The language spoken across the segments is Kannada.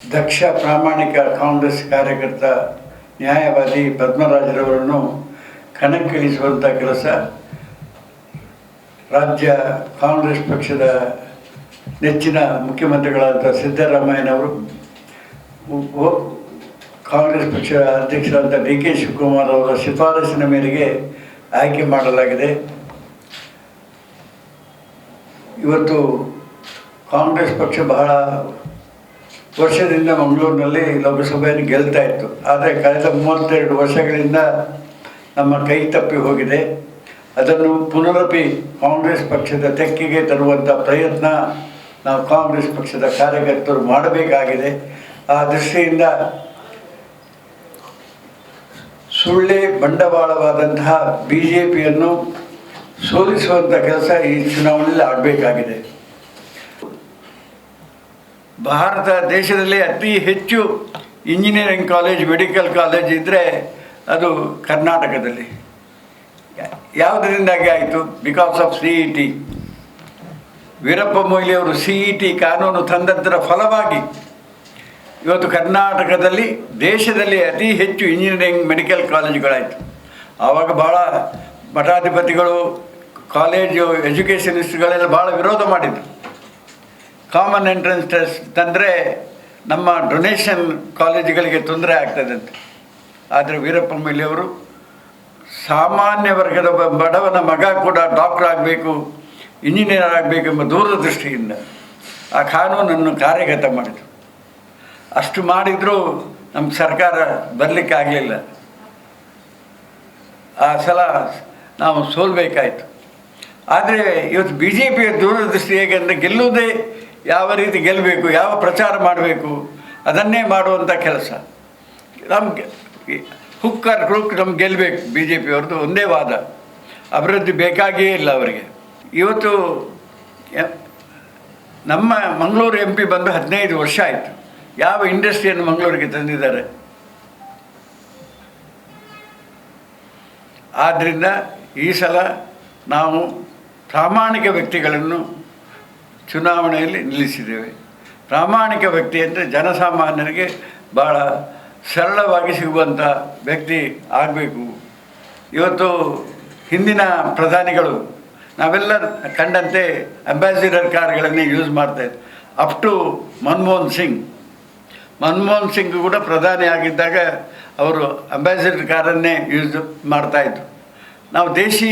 ದಕ್ಷ ಪ್ರಾಮಾಣಿಕ ಕಾಂಗ್ರೆಸ್ ಕಾರ್ಯಕರ್ತ ನ್ಯಾಯವಾದಿ ಪದ್ಮರಾಜರವರನ್ನು ಕಣಕ್ಕಿಳಿಸುವಂಥ ಕೆಲಸ ರಾಜ್ಯ ಕಾಂಗ್ರೆಸ್ ಪಕ್ಷದ ನೆಚ್ಚಿನ ಮುಖ್ಯಮಂತ್ರಿಗಳಾದ ಸಿದ್ದರಾಮಯ್ಯನವರು ಕಾಂಗ್ರೆಸ್ ಪಕ್ಷದ ಅಧ್ಯಕ್ಷರಾದ ಡಿ ಕೆ ಶಿವಕುಮಾರ್ ಅವರ ಶಿಫಾರಸಿನ ಮೇರೆಗೆ ಆಯ್ಕೆ ಮಾಡಲಾಗಿದೆ. ಇವತ್ತು ಕಾಂಗ್ರೆಸ್ ಪಕ್ಷ ಬಹಳ ವರ್ಷದಿಂದ ಮಂಗಳೂರಿನಲ್ಲಿ ಲೋಕಸಭೆಯನ್ನು ಗೆಲ್ತಾ ಇತ್ತು. ಆದರೆ ಕಳೆದ ಮೂವತ್ತೆರಡು ವರ್ಷಗಳಿಂದ ನಮ್ಮ ಕೈ ತಪ್ಪಿ ಹೋಗಿದೆ. ಅದನ್ನು ಪುನರಪಿ ಕಾಂಗ್ರೆಸ್ ಪಕ್ಷದ ತೆಕ್ಕಿಗೆ ತರುವಂಥ ಪ್ರಯತ್ನ ನಾವು ಕಾಂಗ್ರೆಸ್ ಪಕ್ಷದ ಕಾರ್ಯಕರ್ತರು ಮಾಡಬೇಕಾಗಿದೆ. ಆ ದೃಷ್ಟಿಯಿಂದ ಸುಳ್ಳೆ ಬಂಡವಾಳವಾದಂತಹ ಬಿ ಜೆ ಪಿಯನ್ನು ಸೋಲಿಸುವಂಥ ಕೆಲಸ ಈ ಚುನಾವಣೆಯಲ್ಲಿ ಆಗಬೇಕಾಗಿದೆ. ಭಾರತ ದೇಶದಲ್ಲಿ ಅತಿ ಹೆಚ್ಚು ಇಂಜಿನಿಯರಿಂಗ್ ಕಾಲೇಜ್ ಮೆಡಿಕಲ್ ಕಾಲೇಜ್ ಇದ್ದರೆ ಅದು ಕರ್ನಾಟಕದಲ್ಲಿ. ಯಾವುದರಿಂದಾಗಿ ಆಯಿತು? Because of C E T Veerappa ಮೊಯ್ಲಿಯವರು C E T ಕಾನೂನು ತಂದದ್ದರ ಫಲವಾಗಿ ಇವತ್ತು ಕರ್ನಾಟಕದಲ್ಲಿ ದೇಶದಲ್ಲಿ ಅತಿ ಹೆಚ್ಚು ಇಂಜಿನಿಯರಿಂಗ್ ಮೆಡಿಕಲ್ ಕಾಲೇಜುಗಳಾಯಿತು ಆವಾಗ ಭಾಳ ಮಠಾಧಿಪತಿಗಳು ಕಾಲೇಜು ಎಜುಕೇಷನಿಸ್ಟ್ಗಳೆಲ್ಲ ಭಾಳ ವಿರೋಧ ಮಾಡಿದರು. ಕಾಮನ್ ಎಂಟ್ರೆನ್ಸ್ ಟೆಸ್ಟ್ ತಂದರೆ ನಮ್ಮ ಡೊನೇಷನ್ ಕಾಲೇಜುಗಳಿಗೆ ತೊಂದರೆ ಆಗ್ತದೆ ಅಂತ. ಆದರೆ ವೀರಪ್ಪ ಮೊಯ್ಲಿಯವರು ಸಾಮಾನ್ಯ ವರ್ಗದ ಬಡವನ ಮಗ ಕೂಡ ಡಾಕ್ಟರ್ ಆಗಬೇಕು ಇಂಜಿನಿಯರ್ ಆಗಬೇಕು ಎಂಬ ದೂರದೃಷ್ಟಿಯಿಂದ ಆ ಕಾನೂನನ್ನು ಕಾರ್ಯಗತ ಮಾಡಿತು ಅಷ್ಟು ಮಾಡಿದರೂ ನಮ್ಮ ಸರ್ಕಾರ ಬರಲಿಕ್ಕೆ ಆಗಲಿಲ್ಲ. ಆ ಸಲ ನಾವು ಸೋಲ್ಬೇಕಾಯಿತು. ಆದರೆ ಇವತ್ತು ಬಿ ಜೆ ಪಿಯ ದೂರದೃಷ್ಟಿ ಹೇಗೆಂದರೆ ಗೆಲ್ಲುವುದೇ ಯಾವ ರೀತಿ ಗೆಲ್ಲಬೇಕು, ಯಾವ ಪ್ರಚಾರ ಮಾಡಬೇಕು, ಅದನ್ನೇ ಮಾಡುವಂಥ ಕೆಲಸ. ನಮಗೆ ಹುಕ್ಕರ್ ಕ್ರೂಕ್ ನಮ್ಗೆ ಗೆಲ್ಲಬೇಕು ಬಿ ಜೆ ಪಿಯವ್ರದ್ದು ಒಂದೇ ವಾದ. ಅಭಿವೃದ್ಧಿ ಬೇಕಾಗಿಯೇ ಇಲ್ಲ ಅವರಿಗೆ. ಇವತ್ತು ನಮ್ಮ ಮಂಗಳೂರು ಎಂ ಪಿ ಬಂದು ಹದಿನೈದು ವರ್ಷ ಆಯಿತು. ಯಾವ ಇಂಡಸ್ಟ್ರಿಯನ್ನು ಮಂಗಳೂರಿಗೆ ತಂದಿದ್ದಾರೆ? ಆದ್ದರಿಂದ ಈ ಸಲ ನಾವು ಪ್ರಾಮಾಣಿಕ ವ್ಯಕ್ತಿಗಳನ್ನು ಚುನಾವಣೆಯಲ್ಲಿ ನಿಲ್ಲಿಸಿದ್ದೇವೆ. ಪ್ರಾಮಾಣಿಕ ವ್ಯಕ್ತಿ ಅಂದರೆ ಜನಸಾಮಾನ್ಯರಿಗೆ ಭಾಳ ಸರಳವಾಗಿ ಸಿಗುವಂಥ ವ್ಯಕ್ತಿ ಆಗಬೇಕು. ಇವತ್ತು ಹಿಂದಿನ ಪ್ರಧಾನಿಗಳು ನಾವೆಲ್ಲ ಕಂಡಂತೆ ಅಂಬಾಸಿಡರ್ ಕಾರ್ಗಳನ್ನೇ ಯೂಸ್ ಮಾಡ್ತಾಯಿದ್ರು ಅಪ್ ಟು ಮನಮೋಹನ್ ಸಿಂಗ್. ಮನಮೋಹನ್ ಸಿಂಗ್ ಕೂಡ ಪ್ರಧಾನಿ ಆಗಿದ್ದಾಗ ಅವರು ಅಂಬಾಸಿಡರ್ ಕಾರನ್ನೇ ಯೂಸ್ ಮಾಡ್ತಾಯಿದ್ರು ನಾವು ದೇಶಿ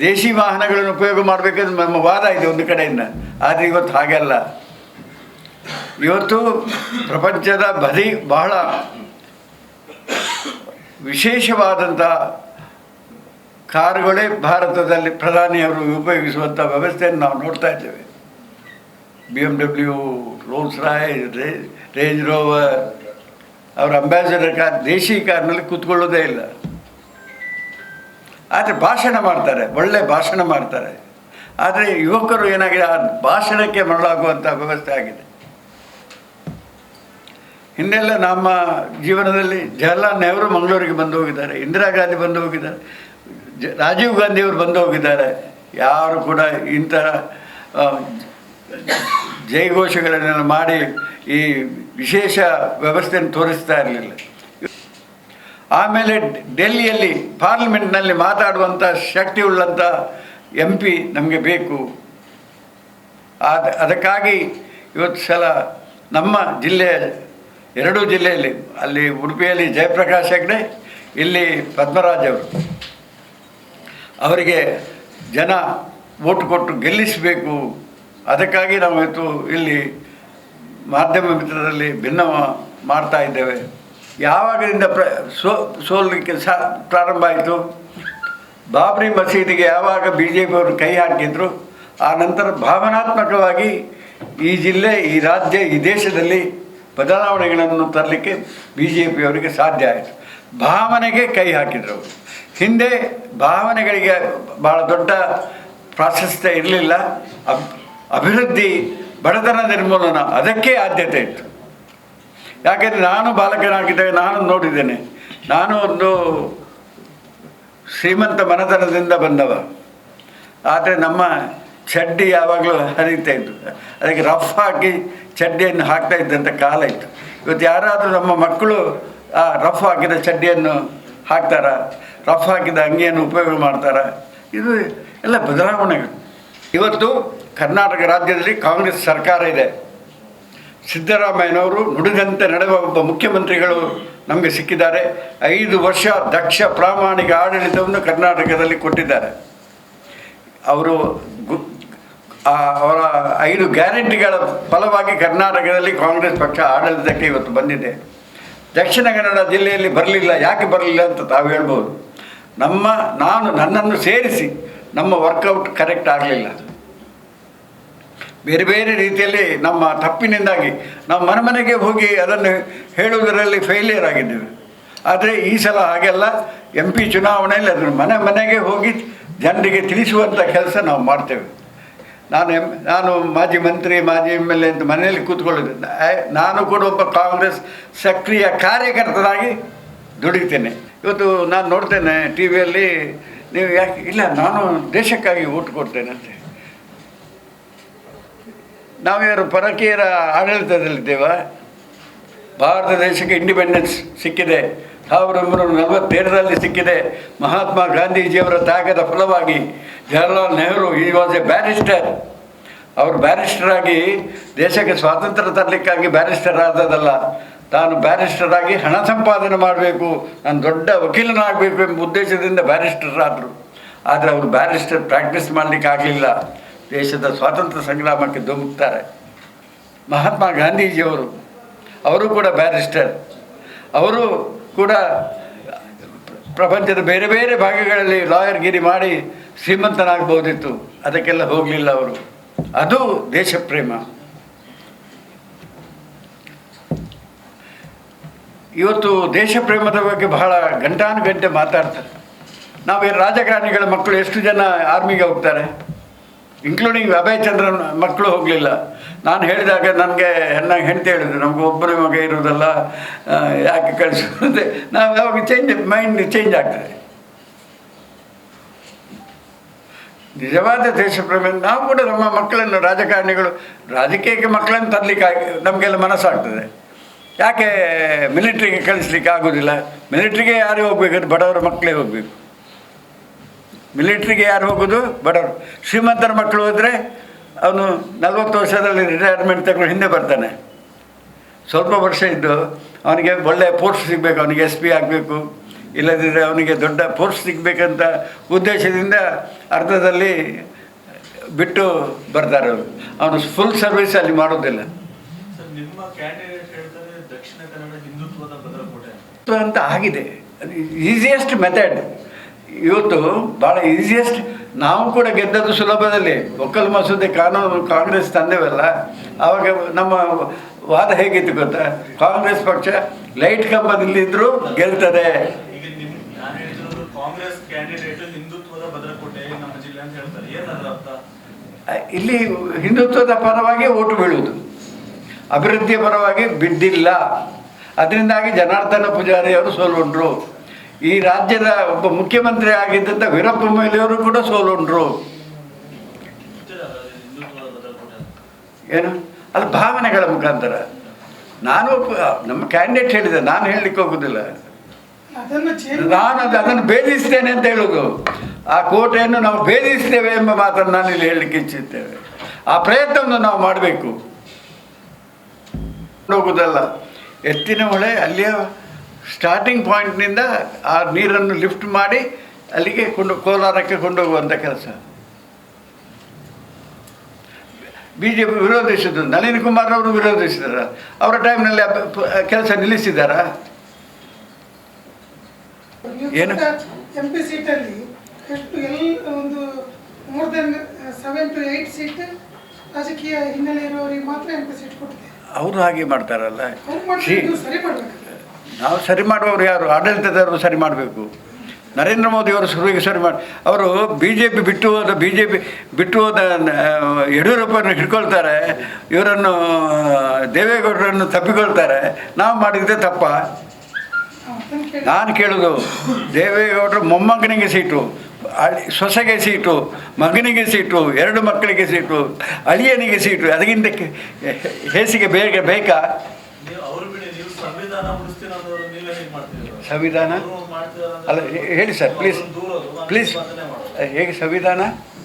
ದೇಶಿ ವಾಹನಗಳನ್ನು ಉಪಯೋಗ ಮಾಡಬೇಕಂದ್ರೆ ನಮ್ಮ ವಾದ ಇದೆ ಒಂದು ಕಡೆಯಿಂದ. ಆದರೆ ಇವತ್ತು ಹಾಗೆಲ್ಲ ಇವತ್ತು ಪ್ರಪಂಚದ ಬದಿ ಬಹಳ ವಿಶೇಷವಾದಂಥ ಕಾರುಗಳೇ ಭಾರತದಲ್ಲಿ ಪ್ರಧಾನಿಯವರು ಉಪಯೋಗಿಸುವಂಥ ವ್ಯವಸ್ಥೆಯನ್ನು ನಾವು ನೋಡ್ತಾ ಇದ್ದೇವೆ. B M W Rolls Royce Range Rover ಅವರ ಅಂಬಾಸಿಡರ್ ಕಾರ್ ದೇಶಿ ಕಾರ್ನಲ್ಲಿ ಕೂತ್ಕೊಳ್ಳೋದೇ ಇಲ್ಲ. ಆದರೆ ಭಾಷಣ ಮಾಡ್ತಾರೆ ಒಳ್ಳೆ ಭಾಷಣ ಮಾಡ್ತಾರೆ. ಆದರೆ ಯುವಕರು ಏನಾಗಿದೆ ಆ ಭಾಷಣಕ್ಕೆ ಮರಳಾಗುವಂಥ ವ್ಯವಸ್ಥೆ ಆಗಿದೆ. ಹಿಂದೆಲ್ಲ ನಮ್ಮ ಜೀವನದಲ್ಲಿ ಜವಾಹರ್ಲಾಲ್ ನೆಹರು ಮಂಗಳೂರಿಗೆ ಬಂದು ಹೋಗಿದ್ದಾರೆ ಇಂದಿರಾ ಗಾಂಧಿ ಬಂದು ಹೋಗಿದ್ದಾರೆ ಜ ರಾಜೀವ್ ಗಾಂಧಿಯವರು ಬಂದು ಹೋಗಿದ್ದಾರೆ. ಯಾರು ಕೂಡ ಆ, ಜೈಘೋಷಗಳನ್ನೆಲ್ಲ ಮಾಡಿ ಈ ವಿಶೇಷ ವ್ಯವಸ್ಥೆಯನ್ನು ತೋರಿಸ್ತಾ ಇರಲಿಲ್ಲ. ಆಮೇಲೆ ಡೆಲ್ಲಿಯಲ್ಲಿ ಪಾರ್ಲಿಮೆಂಟ್ನಲ್ಲಿ ಮಾತಾಡುವಂಥ ಶಕ್ತಿ ಉಳ್ಳಂಥ ಎಂ ಪಿ ನಮಗೆ ಬೇಕು. ಆದ, ಅದಕ್ಕಾಗಿ ಇವತ್ತು ಸಲ ನಮ್ಮ ಜಿಲ್ಲೆಯ, ಎರಡೂ ಜಿಲ್ಲೆಯಲ್ಲಿ, ಅಲ್ಲಿ ಉಡುಪಿಯಲ್ಲಿ ಜಯಪ್ರಕಾಶ್ ಹೆಗ್ಡೆ, ಇಲ್ಲಿ ಪದ್ಮರಾಜ್ ಅವರು. ಅವರಿಗೆ ಜನ ಓಟು ಕೊಟ್ಟು ಗೆಲ್ಲಿಸಬೇಕು. ಅದಕ್ಕಾಗಿ ನಾವು ಇವತ್ತು ಇಲ್ಲಿ ಮಾಧ್ಯಮ ಮಿತ್ರರಲ್ಲಿ ಭಿನ್ನ ಮಾಡ್ತಾ ಇದ್ದೇವೆ. ಯಾವಾಗಲಿಂದ ಪ್ರ, ಸೋ ಸೋಲಲಿಕ್ಕೆ ಸಾ, ಪ್ರಾರಂಭ ಆಯಿತು? ಬಾಬ್ರಿ ಮಸೀದಿಗೆ ಯಾವಾಗ ಬಿ ಜೆ ಪಿಯವರು ಕೈ ಹಾಕಿದ್ರು, ಆ ನಂತರ ಭಾವನಾತ್ಮಕವಾಗಿ ಈ ಜಿಲ್ಲೆ, ಈ ರಾಜ್ಯ, ಈ ದೇಶದಲ್ಲಿ ಬದಲಾವಣೆಗಳನ್ನು ತರಲಿಕ್ಕೆ ಬಿ ಜೆ ಪಿಯವರಿಗೆ ಸಾಧ್ಯ ಆಯಿತು. ಭಾವನೆಗೆ ಕೈ ಹಾಕಿದರು. ಹಿಂದೆ ಭಾವನೆಗಳಿಗೆ ಭಾಳ ದೊಡ್ಡ ಪ್ರಾಶಸ್ತ್ಯ ಇರಲಿಲ್ಲ. ಅಭಿವೃದ್ಧಿ, ಬಡತನ ನಿರ್ಮೂಲನ, ಅದಕ್ಕೆ ಆದ್ಯತೆ ಇತ್ತು. ಯಾಕೆಂದರೆ ನಾನು ಬಾಲಕನಾಗಿದ್ದಾಗ ನಾನು ನೋಡಿದ್ದೇನೆ. ನಾನು ಒಂದು ಶ್ರೀಮಂತ ಮನೆತನದಿಂದ ಬಂದವ. ಆದರೆ ನಮ್ಮ ಚಡ್ಡಿ ಯಾವಾಗಲೂ ಹರಿತಾ ಅದಕ್ಕೆ ರಫ್ ಹಾಕಿ ಚಡ್ಡಿಯನ್ನು ಹಾಕ್ತಾ ಇದ್ದಂಥ ಕಾಲ ಇತ್ತು. ಇವತ್ತು ಯಾರಾದರೂ ನಮ್ಮ ಮಕ್ಕಳು ಆ ರಫ್ ಹಾಕಿದ ಚಡ್ಡಿಯನ್ನು ಹಾಕ್ತಾರ? ರಫ್ ಹಾಕಿದ ಅಂಗಿಯನ್ನು ಉಪಯೋಗ ಮಾಡ್ತಾರ? ಇದು ಎಲ್ಲ ಬದಲಾವಣೆಗಳು. ಇವತ್ತು ಕರ್ನಾಟಕ ರಾಜ್ಯದಲ್ಲಿ ಕಾಂಗ್ರೆಸ್ ಸರ್ಕಾರ ಇದೆ. ಸಿದ್ದರಾಮಯ್ಯನವರು ನುಡಿದಂತೆ ನಡೆಯುವ ಒಬ್ಬ ಮುಖ್ಯಮಂತ್ರಿಗಳು ನಮಗೆ ಸಿಕ್ಕಿದ್ದಾರೆ. ಐದು ವರ್ಷ ದಕ್ಷ ಪ್ರಾಮಾಣಿಕ ಆಡಳಿತವನ್ನು ಕರ್ನಾಟಕದಲ್ಲಿ ಕೊಟ್ಟಿದ್ದಾರೆ. ಅವರು ಅವರ ಐದು ಗ್ಯಾರಂಟಿಗಳ ಫಲವಾಗಿ ಕರ್ನಾಟಕದಲ್ಲಿ ಕಾಂಗ್ರೆಸ್ ಪಕ್ಷ ಆಡಳಿತಕ್ಕೆ ಇವತ್ತು ಬಂದಿದೆ. ದಕ್ಷಿಣ ಕನ್ನಡ ಜಿಲ್ಲೆಯಲ್ಲಿ ಬರಲಿಲ್ಲ. ಯಾಕೆ ಬರಲಿಲ್ಲ ಅಂತ ತಾವು ಹೇಳ್ಬೋದು. ನಮ್ಮ, ನಾನು ನನ್ನನ್ನು ಸೇರಿಸಿ ನಮ್ಮ ವರ್ಕೌಟ್ ಕರೆಕ್ಟ್ ಆಗಲಿಲ್ಲ. ಬೇರೆ ಬೇರೆ ರೀತಿಯಲ್ಲಿ ನಮ್ಮ ತಪ್ಪಿನಿಂದಾಗಿ ನಾವು ಮನೆ ಮನೆಗೆ ಹೋಗಿ ಅದನ್ನು ಹೇಳುವುದರಲ್ಲಿ ಫೇಲಿಯರ್ ಆಗಿದ್ದೇವೆ. ಆದರೆ ಈ ಸಲ ಹಾಗೆಲ್ಲ ಎಂ ಪಿ ಚುನಾವಣೆಯಲ್ಲಿ ಅದನ್ನು ಮನೆ ಮನೆಗೆ ಹೋಗಿ ಜನರಿಗೆ ತಿಳಿಸುವಂಥ ಕೆಲಸ ನಾವು ಮಾಡ್ತೇವೆ. ನಾನು ಎಂ, ನಾನು ಮಾಜಿ ಮಂತ್ರಿ, ಮಾಜಿ ಎಂ ಎಲ್ ಎ ಅಂತ ಮನೆಯಲ್ಲಿ ಕೂತ್ಕೊಳ್ಳೋದು. ನಾನು ಕೂಡ ಒಬ್ಬ ಕಾಂಗ್ರೆಸ್ ಸಕ್ರಿಯ ಕಾರ್ಯಕರ್ತನಾಗಿ ದುಡಿತೇನೆ. ಇವತ್ತು ನಾನು ನೋಡ್ತೇನೆ ಟಿ ವಿಯಲ್ಲಿ ನೀವು ಯಾಕೆ, ಇಲ್ಲ, ನಾನು ದೇಶಕ್ಕಾಗಿ ಓಟ್ ಕೊಡ್ತೇನೆ ಅಂತ. ನಾವ್ಯಾರು ಪರಕೀಯರ ಆಡಳಿತದಲ್ಲಿದ್ದೇವ. ಭಾರತ ದೇಶಕ್ಕೆ ಇಂಡಿಪೆಂಡೆನ್ಸ್ ಸಿಕ್ಕಿದೆ. ಸಾವಿರದ ಒಂಬೈನೂರ ನಲವತ್ತೇಳರಲ್ಲಿ ಸಿಕ್ಕಿದೆ. ಮಹಾತ್ಮ ಗಾಂಧೀಜಿಯವರ ತ್ಯಾಗದ ಫಲವಾಗಿ ಜವಾಹರ್ಲಾಲ್ ನೆಹರು ಈ ವಾಸ್ ಎ ಬ್ಯಾರಿಸ್ಟರ್ ಅವರು ಬ್ಯಾರಿಸ್ಟರ್ ಆಗಿ ದೇಶಕ್ಕೆ ಸ್ವಾತಂತ್ರ್ಯ ತರಲಿಕ್ಕಾಗಿ ಬ್ಯಾರಿಸ್ಟರ್ ಆದದಲ್ಲ ತಾನು ಬ್ಯಾರಿಸ್ಟರ್ ಆಗಿ ಹಣ ಸಂಪಾದನೆ ಮಾಡಬೇಕು. ನಾನು ದೊಡ್ಡ ವಕೀಲನಾಗಬೇಕು ಎಂಬ ಉದ್ದೇಶದಿಂದ ಬ್ಯಾರಿಸ್ಟರ್ ಆದರು. ಆದರೆ ಅವರು ಬ್ಯಾರಿಸ್ಟರ್ ಪ್ರಾಕ್ಟೀಸ್ ಮಾಡಲಿಕ್ಕೆ ಆಗಲಿಲ್ಲ. ದೇಶದ ಸ್ವಾತಂತ್ರ್ಯ ಸಂಗ್ರಾಮಕ್ಕೆ ಧುಮುಕ್ತಾರೆ ಮಹಾತ್ಮ ಗಾಂಧೀಜಿಯವರು, ಅವರು ಕೂಡ ಬ್ಯಾರಿಸ್ಟರ್. ಅವರು ಕೂಡ ಪ್ರಪಂಚದ ಬೇರೆ ಬೇರೆ ಭಾಗಗಳಲ್ಲಿ ಲಾಯರ್ಗಿರಿ ಮಾಡಿ ಶ್ರೀಮಂತನಾಗಬಹುದಿತ್ತು. ಅದಕ್ಕೆಲ್ಲ ಹೋಗಲಿಲ್ಲ ಅವರು. ಅದು ದೇಶ ಪ್ರೇಮ ಇವತ್ತು ದೇಶಪ್ರೇಮದ ಬಗ್ಗೆ ಬಹಳ ಗಂಟಾನುಗಂಟೆ ಮಾತಾಡ್ತಾರೆ. ನಾವು ರಾಜಕಾರಣಿಗಳ ಮಕ್ಕಳು ಎಷ್ಟು ಜನ ಆರ್ಮಿಗೆ ಹೋಗ್ತಾರೆ? ಇನ್ಕ್ಲೂಡಿಂಗ್ ಅಭಯ್ ಮಕ್ಕಳು ಹೋಗಲಿಲ್ಲ. ನಾನು ಹೇಳಿದಾಗ ನನಗೆ ಹೆಣ್ಣ, ಹೆಂಡತಿ ಹೇಳಿದ್ರು, ನಮ್ಗೆ ಒಬ್ಬರ ಮಗ ಇರೋದಲ್ಲ ಯಾಕೆ ಕಳಿಸೋದೆ ನಾವು ಯಾವಾಗ ಚೇಂಜ್ ಮೈಂಡ್ ಚೇಂಜ್ ಆಗ್ತದೆ. ನಿಜವಾದ ದೇಶಪ್ರೇಮ ನಾವು ಕೂಡ ನಮ್ಮ ಮಕ್ಕಳನ್ನು, ರಾಜಕಾರಣಿಗಳು, ರಾಜಕೀಯಕ್ಕೆ ಮಕ್ಕಳನ್ನು ತರಲಿಕ್ಕೆ ನಮಗೆಲ್ಲ ಮನಸ್ಸಾಗ್ತದೆ. ಯಾಕೆ ಮಿಲಿಟ್ರಿಗೆ ಕಳಿಸ್ಲಿಕ್ಕೆ ಆಗೋದಿಲ್ಲ? ಮಿಲಿಟ್ರಿಗೆ ಯಾರು ಹೋಗ್ಬೇಕಾದ್ರೆ ಬಡವರ ಮಕ್ಕಳೇ ಹೋಗಬೇಕು. ಮಿಲಿಟ್ರಿಗೆ ಯಾರು ಹೋಗೋದು? ಬಡವರು ಶ್ರೀಮಂತರ ಮಕ್ಕಳು ಹೋದರೆ ಅವನು ನಲ್ವತ್ತು ವರ್ಷದಲ್ಲಿ ರಿಟೈರ್ಮೆಂಟ್ ತಗೊಂಡು ಹಿಂದೆ ಬರ್ತಾನೆ. ಸ್ವಲ್ಪ ವರ್ಷ ಇದ್ದು ಅವನಿಗೆ ಒಳ್ಳೆಯ ಪೋಸ್ಟ್ ಸಿಗಬೇಕು ಅವನಿಗೆ ಎಸ್ ಪಿ ಆಗಬೇಕು. ಇಲ್ಲದಿದ್ದರೆ ಅವನಿಗೆ ದೊಡ್ಡ ಪೋಸ್ಟ್ ಸಿಗಬೇಕಂತ ಉದ್ದೇಶದಿಂದ ಅರ್ಧದಲ್ಲಿ ಬಿಟ್ಟು ಬರ್ತಾರೆ ಅವರು. ಅವನು ಫುಲ್ ಸರ್ವಿಸ್ ಅಲ್ಲಿ ಮಾಡೋದಿಲ್ಲ. ಅಂತ. ಆಗಿದೆ. ಈಸಿಯೆಸ್ಟ್ ಮೆಥಡ್ ಇವತ್ತು ಭಾಳ ಈಸಿಯೆಸ್ಟ್ ನಾವು ಕೂಡ ಗೆದ್ದದ್ದು ಸುಲಭದಲ್ಲಿ. ಒಕ್ಕಲ್ ಮಸೂದೆ ಕಾನೂನು ಕಾಂಗ್ರೆಸ್ ತಂದೆವಲ್ಲ ಆವಾಗ ನಮ್ಮ ವಾದ ಹೇಗಿತ್ತು ಗೊತ್ತಾ? ಕಾಂಗ್ರೆಸ್ ಪಕ್ಷ ಲೈಟ್ ಕಂಬದಲ್ಲಿದ್ದರೂ ಗೆಲ್ತದೆ. ಇಲ್ಲಿ ಹಿಂದುತ್ವದ ಪರವಾಗಿ ಓಟು ಬೀಳುವುದು. ಅಭಿವೃದ್ಧಿಯ ಪರವಾಗಿ ಬಿದ್ದಿಲ್ಲ. ಅದರಿಂದಾಗಿ ಜನಾರ್ದನ ಪೂಜಾರಿ ಅವರು ಸೋಲುಂಡ್ರು ಈ ರಾಜ್ಯದ ಒಬ್ಬ ಮುಖ್ಯಮಂತ್ರಿ ಆಗಿದ್ದಂಥ ವೀರಪ್ಪ ಮೊಯ್ಲಿಯವರು ಕೂಡ ಸೋಲುಂಡ್ರು. ಏನು? ಅದು ಭಾವನೆಗಳ ಮುಖಾಂತರ. ನಾನು ನಮ್ಮ ಕ್ಯಾಂಡಿಡೇಟ್ ಹೇಳಿದೆ ನಾನು ಹೇಳಲಿಕ್ಕೆ ಹೋಗುದಿಲ್ಲ. ನಾನು ಅದು ಅದನ್ನು ಭೇದಿಸ್ತೇನೆ ಅಂತ ಹೇಳೋದು ಆ ಕೋಟೆಯನ್ನು ನಾವು ಭೇದಿಸ್ತೇವೆ ಎಂಬ ಮಾತನ್ನು ನಾನು ಇಲ್ಲಿ ಹೇಳಲಿಕ್ಕೆ ಇಚ್ಛಿಸ್ತೇವೆ ಆ ಪ್ರಯತ್ನವನ್ನು ನಾವು ಮಾಡಬೇಕು. ಹೋಗುದಲ್ಲ. ಎತ್ತಿನ ಹೊಳೆ ಅಲ್ಲಿಯ ಸ್ಟಾರ್ಟಿಂಗ್ ಪಾಯಿಂಟ್ನಿಂದ ಆ ನೀರನ್ನು ಲಿಫ್ಟ್ ಮಾಡಿ ಅಲ್ಲಿಗೆ ಕೊಂಡು ಕೋಲಾರಕ್ಕೆ ಕೊಂಡೋಗುವಂಥ ಕೆಲಸ. ಬಿ ಜೆ ಪಿ ವಿರೋಧಿಸಿದ್ರು ನಳಿನ್ ಕುಮಾರ್ ಅವರು ವಿರೋಧಿಸಿದಾರ. ಅವರ ಟೈಮ್ನಲ್ಲಿ ಕೆಲಸ ನಿಲ್ಲಿಸಿದಾರ? ಏನು? ಎಂ ಪಿ ಸೀಟಲ್ಲಿ ಎಷ್ಟು ಎಲ್ಲ ಒಂದು more than seven to eight seat ರಾಜಕೀಯ ಹಿನ್ನೆಲೆ ಇರುವವರಿಗೆ ಮಾತ್ರ ಎಂ ಪಿ ಸೀಟ್ ಕೊಟ್ಟಿದೆ. ಅವರು ಹಾಗೆ ಮಾಡ್ತಾರಲ್ಲ? ನೀವು ಸರಿ ಮಾಡುವವರು ಯಾರು? ಆಡಳಿತದವರು ಸರಿ ಮಾಡಬೇಕು. ನರೇಂದ್ರ ಮೋದಿ ಅವರು ಶುರುವಿಗೆ ಸರಿ ಮಾಡಿ, ಅವರು ಬಿ ಜೆ ಪಿ ಬಿಟ್ಟು ಹೋದ ಬಿ ಜೆ ಪಿ ಬಿಟ್ಟು ಹೋದ ಯಡಿಯೂರಪ್ಪನ ಹಿಡ್ಕೊಳ್ತಾರೆ. ಇವರನ್ನು ದೇವೇಗೌಡರನ್ನು ತಪ್ಪಿಕೊಳ್ತಾರೆ. ನಾವು ಮಾಡಿದ್ದೆ ತಪ್ಪ. ನಾನು ಕೇಳೋದು, ದೇವೇಗೌಡರು ಮೊಮ್ಮಗನಿಗೆ ಸೀಟು ಅಳಿ ಸೊಸೆಗೆ ಸೀಟು, ಮಗನಿಗೆ ಸೀಟು, ಎರಡು ಮಕ್ಕಳಿಗೆ ಸೀಟು, ಅಳಿಯನಿಗೆ ಸೀಟು, ಅದಕ್ಕಿಂತ ಹೇಸಿಗೆ ಬೇಗ, ಬೇಕಾ? ಸಂವಿಧಾನ ಉಳಿಸ್ತೀನಿ ನೀವೇ ಹೇಗೆ ಅಲ್ಲ ಹೇಳಿ ಸರ್ ಪ್ಲೀಸ್ ಪ್ಲೀಸ್ ಹೇಗೆ ಸಂವಿಧಾನ?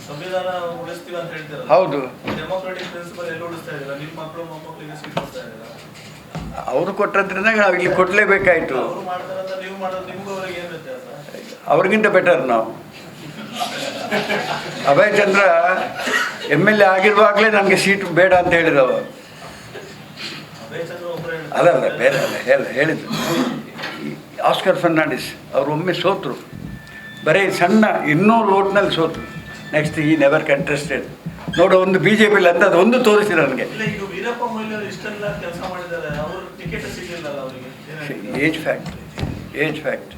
ಸಂವಿಧಾನ ಉಳಿಸ್ತೀವಿ ಅಂತ ಹೇಳ್ತೀರಾ ಹೌದು. ಡೆಮೋಕ್ರೆಟಿಕ್ ಪ್ರಿನ್ಸಿಪಲ್ ಎಲ್ಲಿ ಉಳಿಸ್ತಾ ಇದ್ದೀರಾ? ನಿಮ್ಮ ಮಕ್ಕಳು ಮೊಮ್ಮಕ್ಕಳಿಗೆ ಸೀಟ್ ಕೊಡ್ತಾ ಇದ್ದೀರಾ? ಅವರು ಕೊಟ್ಟದ್ರಿಂದ ನಾವು ಇಲ್ಲಿ ಕೊಡಲೇಬೇಕಾಯಿತು. ಅವ್ರಿಗಿಂತ ಬೆಟರ್ ನಾವು. Abhay Chandra M L A ಆಗಿರುವಾಗಲೇ ನನಗೆ ಸೀಟ್ ಬೇಡ ಅಂತ ಹೇಳಿದವ. ಅಲ್ಲ ಅದಲ್ಲ ಬೇರೆ ಅಲ್ಲ ಹೇಳ ಹೇಳಿದ್ರು. ಈ ಆಸ್ಕರ್ ಫರ್ನಾಂಡಿಸ್ ಅವರು ಒಮ್ಮೆ ಸೋತರು. ಬರೀ ಸಣ್ಣ ಇನ್ನೂ ಓಟ್ನಲ್ಲಿ ಸೋತರು. ನೆಕ್ಸ್ಟ್ ಈ ನೆವರ್ ಕಂಟೆಸ್ಟೆಡ್ ನೋಡು ಒಂದು ಬಿ ಜೆ ಪಿಲಿ ಅಂತ ಒಂದು ತೋರಿಸಿ ನನಗೆ. ಇಲ್ಲ ಈಗ ವೀರಪ್ಪ ಮೊಯ್ಲಿ ಅವರು ಇಷ್ಟೆಲ್ಲ ಕೆಲಸ ಮಾಡಿದ್ದಾರೆ ಅವ್ರ ಟಿಕೆಟ್ ಸಿಗಲಿಲ್ಲ ಅವರಿಗೆ? Age fact age fact.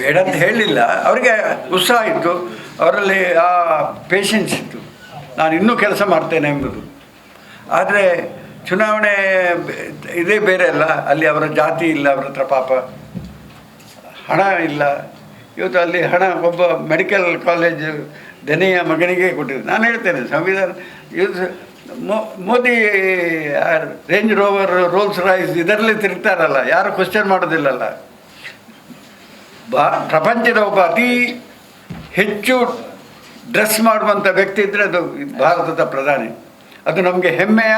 ಬೇಡ ಅಂತ ಹೇಳಲಿಲ್ಲ ಅವರಿಗೆ ಉತ್ಸಾಹ ಇತ್ತು. ಅವರಲ್ಲಿ ಆ ಪೇಷನ್ಸ್ ಇತ್ತು. ನಾನು ಇನ್ನೂ ಕೆಲಸ ಮಾಡ್ತೇನೆ ಎಂಬುದು. ಆದರೆ ಚುನಾವಣೆ ಇದೇ ಬೇರೆ ಅಲ್ಲ. ಅಲ್ಲಿ ಅವರ ಜಾತಿ ಇಲ್ಲ, ಅವರ ಹತ್ರ ಪಾಪ ಹಣ ಇಲ್ಲ. ಇವತ್ತು ಅಲ್ಲಿ ಹಣ ಒಬ್ಬ ಮೆಡಿಕಲ್ ಕಾಲೇಜ್ ದನಿಯ ಮಗನಿಗೆ ಕೊಟ್ಟಿದ್ದು ನಾನು ಹೇಳ್ತೇನೆ, ಸಂವಿಧಾನ ಇವತ್ತು Modi Range Rover Rolls Royce ಇದರಲ್ಲಿ ತಿರುಗ್ತಾರಲ್ಲ, ಯಾರು ಕ್ವಶನ್ ಮಾಡೋದಿಲ್ಲಲ್ಲ. ಬಾ, ಪ್ರಪಂಚದ ಒಬ್ಬ ಅತಿ ಹೆಚ್ಚು ಡ್ರೆಸ್ ಮಾಡುವಂಥ ವ್ಯಕ್ತಿ ಇದ್ದರೆ ಅದು ಭಾರತದ ಪ್ರಧಾನಿ. ಅದು ನಮಗೆ ಹೆಮ್ಮೆಯ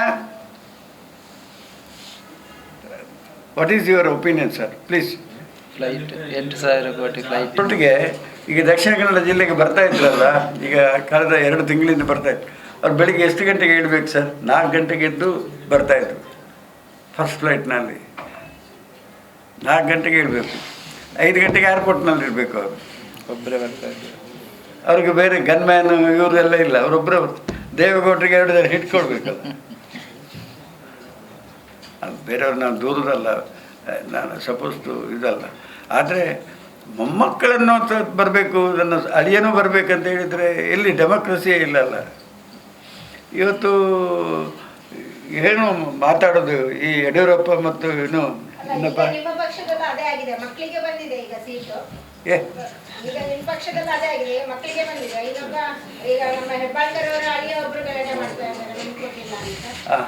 what is your opinion sir please flight ಎಂಟು ಸಾವಿರ ಕೋಟಿ ಫ್ಲೈಟ್ ಒಟ್ಟಿಗೆ ಈಗ ದಕ್ಷಿಣ ಕನ್ನಡ ಜಿಲ್ಲೆಗೆ ಬರ್ತಾ ಇದ್ರಲ್ಲ ಈಗ ಕಳೆದ ಎರಡು ತಿಂಗಳಿಂದ ಬರ್ತಾ ಇತ್ತು ಅವ್ರು ಬೆಳಿಗ್ಗೆ ಎಷ್ಟು ಗಂಟೆಗೆ ಇಡಬೇಕು ಸರ್ ನಾಲ್ಕು ಗಂಟೆಗೆ ಎದ್ದು ಬರ್ತಾಯಿದ್ರು ಫಸ್ಟ್ ಫ್ಲೈಟ್ನಲ್ಲಿ ನಾಲ್ಕು ಗಂಟೆಗೆ ಇಡಬೇಕು ಐದು ಗಂಟೆಗೆ ಏರ್ಪೋರ್ಟ್ನಲ್ಲಿ ಇರಬೇಕು ಅವರು. ಒಬ್ಬರೇ ಬರ್ತಾ ಇದ್ರು. ಅವ್ರಿಗೆ ಬೇರೆ ಗನ್ಮ್ಯಾನ್ ಇವರೆಲ್ಲ ಇಲ್ಲ. ಅವರೊಬ್ಬರೇ ದೇವೇಗೌಡರಿಗೆ ಎರಡು ಜನ ಹಿಟ್ಕೊಳ್ಬೇಕಲ್ಲ ಬೇರೆಯವ್ರು ನಾನು ದೂರದಲ್ಲ ನಾನು ಸಪೋಸ್ ಟು ಇದಲ್ಲ. ಆದರೆ ಮೊಮ್ಮಕ್ಕಳನ್ನು ಬರಬೇಕು ನನ್ನ ಅಳಿಯನೂ ಬರಬೇಕಂತ ಹೇಳಿದರೆ ಎಲ್ಲಿ ಡೆಮೋಕ್ರಸಿಯೇ ಇಲ್ಲಲ್ಲ. ಇವತ್ತು ಏನು ಮಾತಾಡೋದು ಈ ಯಡಿಯೂರಪ್ಪ ಮತ್ತು ಏನು ಇನ್ನಪ್ಪ ಏ. ಹಾ.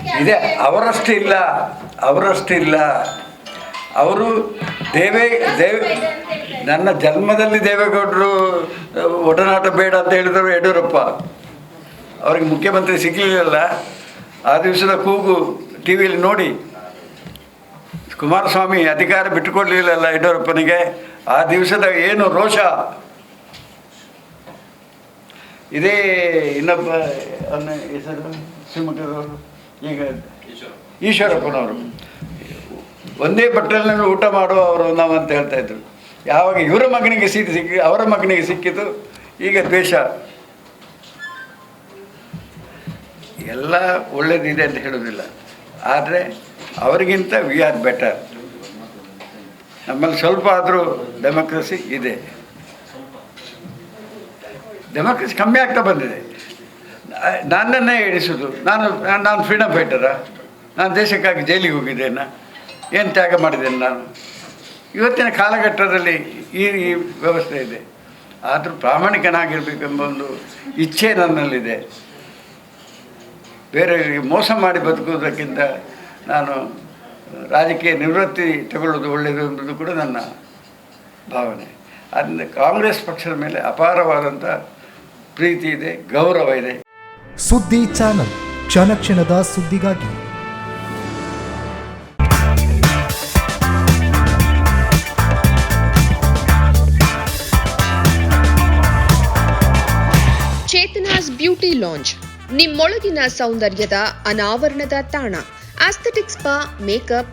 ಅಂತ ಅವರಷ್ಟು ಇಲ್ಲ ಇದೆ. ಇಲ್ಲ ಅವರಷ್ಟಿಲ್ಲ ಅವರಷ್ಟಿಲ್ಲ. ಅವರು ದೇವೇ, ದೇವ, ನನ್ನ ಜನ್ಮದಲ್ಲಿ ದೇವೇಗೌಡರು, ಒಡನಾಟ ಬೇಡ ಅಂತ ಹೇಳಿದರು ಯಡಿಯೂರಪ್ಪ. ಅವ್ರಿಗೆ ಮುಖ್ಯಮಂತ್ರಿ ಸಿಗಲಿಲ್ಲ ಆ ದಿವಸದ ಕೂಗು ಟಿ ವಿಯಲ್ಲಿ ನೋಡಿ. ಕುಮಾರಸ್ವಾಮಿ ಅಧಿಕಾರ ಬಿಟ್ಟುಕೊಡ್ಲಿಲ್ಲಲ್ಲ ಯಡಿಯೂರಪ್ಪನಿಗೆ. ಆ ದಿವಸದ ಏನು ರೋಷ? ಇದೇ ಇನ್ನೊಬ್ಬ ಅವನ ಹೆಸರು ಶಿವಮೊಗ್ಗದವರು ಈಗ ಈಶ್ವರಪ್ಪನವರು. ಒಂದೇ ಬಟ್ಟಲಿನಲ್ಲಿ ಊಟ ಮಾಡುವವರು ನಾವು ಅಂತ ಹೇಳ್ತಾ ಇದ್ರು. ಯಾವಾಗ ಇವರ ಮಗನಿಗೆ ಸೀಟು ಸಿಕ್ಕಿ ಅವರ ಮಗನಿಗೆ ಸಿಕ್ಕಿತು ಈಗ ದ್ವೇಷ. ಎಲ್ಲ ಒಳ್ಳೇದಿದೆ ಅಂತ ಹೇಳೋದಿಲ್ಲ ಆದರೆ ಅವರಿಗಿಂತ ವಿ ಆರ್ ಬೆಟರ್ ನಮ್ಮಲ್ಲಿ ಸ್ವಲ್ಪ ಆದರೂ ಡೆಮೋಕ್ರಸಿ ಇದೆ. ಡೆಮೋಕ್ರಸಿ ಕಮ್ಮಿ ಆಗ್ತಾ ಬಂದಿದೆ. ನನ್ನನ್ನೇ ಎಣಿಸೋದು ನಾನು ನಾನು ಫ್ರೀಡಮ್ ಫೈಟರಾ ನಾನು ದೇಶಕ್ಕಾಗಿ ಜೈಲಿಗೆ ಹೋಗಿದ್ದೇನೆ? ಏನು ತ್ಯಾಗ ಮಾಡಿದ್ದೇನೆ ನಾನು? ಇವತ್ತಿನ ಕಾಲಘಟ್ಟದಲ್ಲಿ ಈ ಈ ವ್ಯವಸ್ಥೆ ಇದೆ. ಆದರೂ ಪ್ರಾಮಾಣಿಕನಾಗಿರಬೇಕೆಂಬ ಒಂದು ಇಚ್ಛೆ ನನ್ನಲ್ಲಿದೆ. ಬೇರೆಯವರಿಗೆ ಮೋಸ ಮಾಡಿ ಬದುಕುವುದಕ್ಕಿಂತ ನಾನು ರಾಜಕೀಯ ನಿವೃತ್ತಿ ತಗೊಳ್ಳೋದು ಒಳ್ಳೆಯದು ಎಂಬುದು ಕೂಡ ನನ್ನ ಭಾವನೆ. ಆದ್ದರಿಂದ ಕಾಂಗ್ರೆಸ್ ಪಕ್ಷದ ಮೇಲೆ ಅಪಾರವಾದಂಥ ಪ್ರೀತಿ ಇದೆ, ಗೌರವ ಇದೆ. ಸುದ್ದಿ ಚಾನಲ್ ಕ್ಷಣ ಕ್ಷಣದ ಸುದ್ದಿಗಾಗಿ. ಚೇತನಾಸ್ ಬ್ಯೂಟಿ ಲಾಂಚ್ ನಿಮ್ಮೊಳಗಿನ ಸೌಂದರ್ಯದ ಅನಾವರಣದ ತಾಣ. Aesthetic spa makeup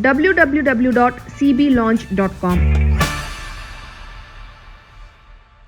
W